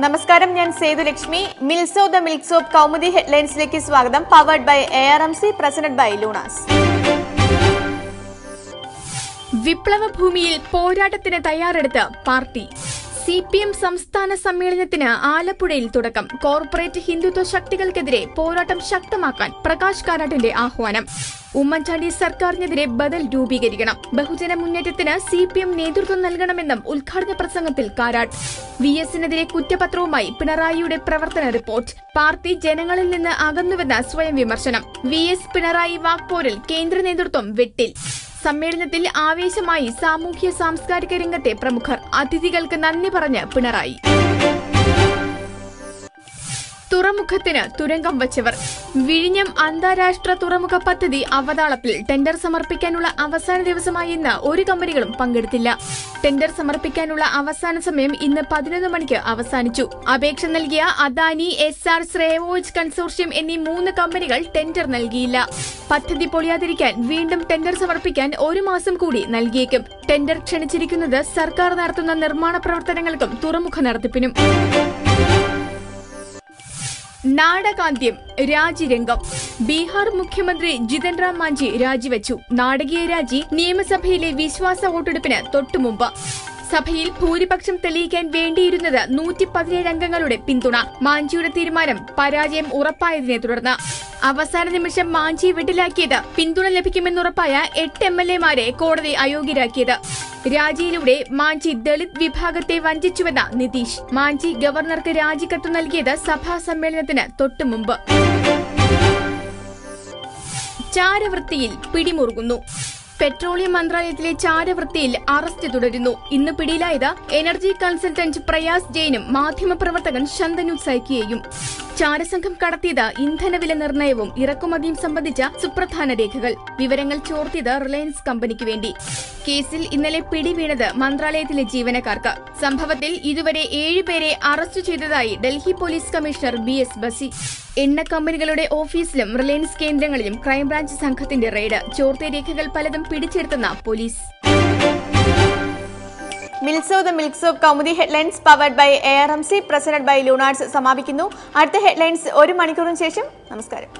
നമസ്കാരം ഞാൻ Sethulakshmi Milso the milk soap Kaumudi ഹെഡ്ലൈൻസിലേക്ക് സ്വാഗതം. Powered by A R M C presented by Luna's. വിപ്ലവ ഭൂമിയിൽ പോരാട്ടത്തിന് തയ്യാറെടുത്ത് പാർട്ടി. സി പി എം സംസ്ഥാന സമ്മേളനത്തിന് ആലപ്പുഴയിൽ തുടക്കം. കോർപ്പറേറ്റ് ഹിന്ദുത്വ ശക്തികൾക്കെതിരെ പോരാട്ടം ശക്തമാക്കാൻ പ്രകാശ് കാരാട്ടിന്റെ ആഹ്വാനം. ഉമ്മൻചാണ്ടി സർക്കാരിനെതിരെ ബദൽ രൂപീകരിക്കണം. ബഹുജന മുന്നേറ്റത്തിന് സി പി എം നേതൃത്വം നൽകണമെന്നും ഉദ്ഘാടന പ്രസംഗത്തിൽ കാരാട്ട്. വി എസിനെതിരെ കുറ്റപത്രവുമായി പിണറായിയുടെ പ്രവർത്തന റിപ്പോർട്ട്. പാർട്ടി ജനങ്ങളിൽ നിന്ന് അകന്നുവെന്ന സ്വയം വിമർശനം. വി എസ് പിണറായി വാക്പോരിൽ കേന്ദ്ര നേതൃത്വം വെട്ടിൽ. സമ്മേളനത്തിൽ ആവേശമായി സാമൂഹ്യ സാംസ്കാരിക രംഗത്തെ പ്രമുഖർ. അതിഥികൾക്ക് നന്ദി പറഞ്ഞ് പിണറായി. തുറമുഖത്തിന് തുരങ്കം വച്ചവർ. വിഴിഞ്ഞം അന്താരാഷ്ട്ര തുറമുഖ പദ്ധതി അവതാളത്തിൽ ടെൻഡർ സമർപ്പിക്കാനുള്ള അവസാന ദിവസമായി ഇന്ന് ഒരു കമ്പനികളും പങ്കെടുത്തില്ല. ടെൻഡർ സമർപ്പിക്കാനുള്ള അവസാന സമയം ഇന്ന് പതിനൊന്ന് മണിക്ക് അവസാനിച്ചു. അപേക്ഷ നൽകിയ അദാനി എസ് ആർ ശ്രേവോജ് കൺസോർഷ്യം എന്നീ മൂന്ന് കമ്പനികൾ ടെൻഡർ നൽകിയില്ല. പദ്ധതി പൊളിയാതിരിക്കാൻ വീണ്ടും ടെൻഡർ സമർപ്പിക്കാൻ ഒരു മാസം കൂടി നൽകിയേക്കും. ടെൻഡർ ക്ഷണിച്ചിരിക്കുന്നത് സർക്കാർ നടത്തുന്ന നിർമ്മാണ പ്രവർത്തനങ്ങൾക്കും തുറമുഖ നടത്തിപ്പിനും. നാടകാന്ത്യം രാജിരംഗം ബീഹാർ മുഖ്യമന്ത്രി ജിതൻ റാം മാഞ്ചി രാജിവെച്ചു. നാടകീയ രാജി നിയമസഭയിലെ വിശ്വാസ വോട്ടെടുപ്പിന് തൊട്ടുമുമ്പ്. സഭയിൽ ഭൂരിപക്ഷം തെളിയിക്കാൻ വേണ്ടിയിരുന്നത് നൂറ്റി പതിനേഴ് അംഗങ്ങളുടെ പിന്തുണ. മാഞ്ചിയുടെ തീരുമാനം പരാജയം ഉറപ്പായതിനെ തുടർന്ന്. അവസാന നിമിഷം മാഞ്ചി വിട്ടിലാക്കിയത് പിന്തുണ ലഭിക്കുമെന്നുറപ്പായ എട്ട് എം എൽ എമാരെ കോടതി അയോഗ്യരാക്കിയത്. രാജിയിലൂടെ മാഞ്ചി ദളിത് വിഭാഗത്തെ വഞ്ചിച്ചുവെന്ന നിതീഷ്. മാഞ്ചി ഗവർണർക്ക് രാജിക്കത്ത് നൽകിയത് സഭാ സമ്മേളനത്തിന് തൊട്ടുമുമ്പ് ചാരവൃത്തിയിൽ പിടിമുറുകുന്നു. പെട്രോളിയം മന്ത്രാലയത്തിലെ ചാരവൃത്തിയിൽ അറസ്റ്റ് തുടരുന്നു. ഇന്ന് പിടിയിലായത് എനർജി കൺസൾട്ടന്റ് പ്രയാസ് ജെയിനും മാധ്യമപ്രവർത്തകൻ ശന്തനു സൈക്കിയെയും ചാരസംഘം കടത്തിയത് ഇന്ധനവില നിർണയവും ഇറക്കുമതിയും സംബന്ധിച്ച സുപ്രധാന രേഖകൾ. വിവരങ്ങൾ ചോർത്തിയത് റിലയൻസ് കമ്പനിക്ക് വേണ്ടി. കേസിൽ ഇന്നലെ പിടിവീണത് മന്ത്രാലയത്തിലെ ജീവനക്കാർക്ക്. സംഭവത്തിൽ ഇതുവരെ ഏഴുപേരെ അറസ്റ്റ് ചെയ്തതായി Delhi police commissioner B S Bassi. എണ്ണ കമ്പനികളുടെ ഓഫീസിലും റിലയൻസ് കേന്ദ്രങ്ങളിലും ക്രൈംബ്രാഞ്ച് സംഘത്തിന്റെ റെയ്ഡ്. ചോർത്തിയ രേഖകൾ പലതും പിടിച്ചെടുത്തെന്ന police. മിൽസോ the milks of Kaumudi headlines powered by A R M C presented by ലൂണാർട്സ് സമാപിക്കുന്നു. അടുത്ത ഹെഡ്ലൈൻസ് ഒരു മണിക്കൂറിന് ശേഷം. നമസ്കാരം.